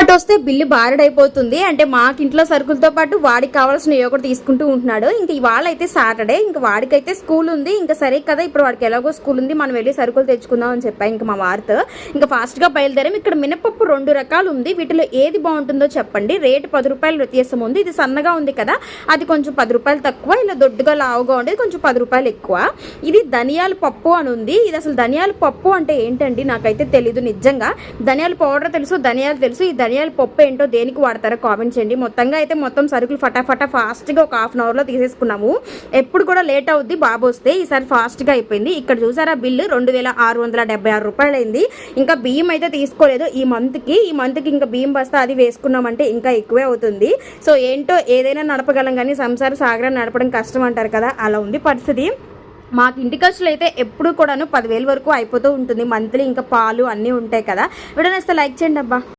మాట వస్తే బిల్లు బారడైపోతుంది. అంటే మాకు ఇంట్లో సరుకులతో పాటు వాడికి కావాల్సిన ఏ ఒకటి తీసుకుంటూ ఉంటున్నాడు. ఇంకా ఇవాళ అయితే సాటర్డే ఇంకా వాడికైతే స్కూల్ ఉంది ఇంకా సరే కదా ఇప్పుడు వాడికి ఎలాగో స్కూల్ ఉంది మనం వెళ్ళి సరుకులు తెచ్చుకుందాం అని చెప్పా ఇంకా మా వారితో. ఇంకా ఫాస్ట్గా బయలుదేరాం. ఇక్కడ మినపప్పు రెండు రకాలు ఉంది వీటిలో ఏది బాగుంటుందో చెప్పండి. రేటు పది రూపాయలు వ్యత్యాసం ఉంది. ఇది సన్నగా ఉంది కదా అది కొంచెం పది రూపాయలు తక్కువ ఇలా దొడ్డుగా లావుగా ఉండేది కొంచెం పది రూపాయలు ఎక్కువ. ఇది ధనియాల పప్పు అని ఉంది. ఇది అసలు ధనియాల పప్పు అంటే ఏంటండి? నాకైతే తెలీదు నిజంగా. ధనియాల పౌడర్ తెలుసు ధనియాలు తెలుసు ఈ ధనియాల పప్పు ఏంటో దేనికి వాడతారో కామెంట్ చేయండి. మొత్తంగా అయితే మొత్తం సరుకులు ఫటాఫటా ఫాస్ట్గా ఒక హాఫ్ అన్ అవర్లో తీసేసుకున్నాము. ఎప్పుడు కూడా లేట్ అవుద్ది బాబు వస్తే ఈసారి ఫాస్ట్గా అయిపోయింది. ఇక్కడ చూసారా బిల్లు రెండు వేల ఆరు వందల డెబ్బై ఆరు రూపాయలు అయింది ఇంకా బియ్యం అయితే తీసుకోలేదు. ఈ మంత్కి ఈ మంత్కి ఇంకా బియ్యం బస్తా అది వేసుకున్నామంటే ఇంకా ఎక్కువే అవుతుంది. సో ఏంటో ఏదైనా నడపగలం కానీ సంసార సాగరం నడపడం కష్టం అంటారు కదా అలా ఉంది పరిస్థితి. మాకు ఇంటి ఖర్చులు అయితే ఎప్పుడు కూడాను పదివేల వరకు అయిపోతూ ఉంటుంది. మంత్లీ ఇంకా పాలు అన్నీ ఉంటాయి కదా. వీడనేస్తే లైక్ చేయండి అబ్బా.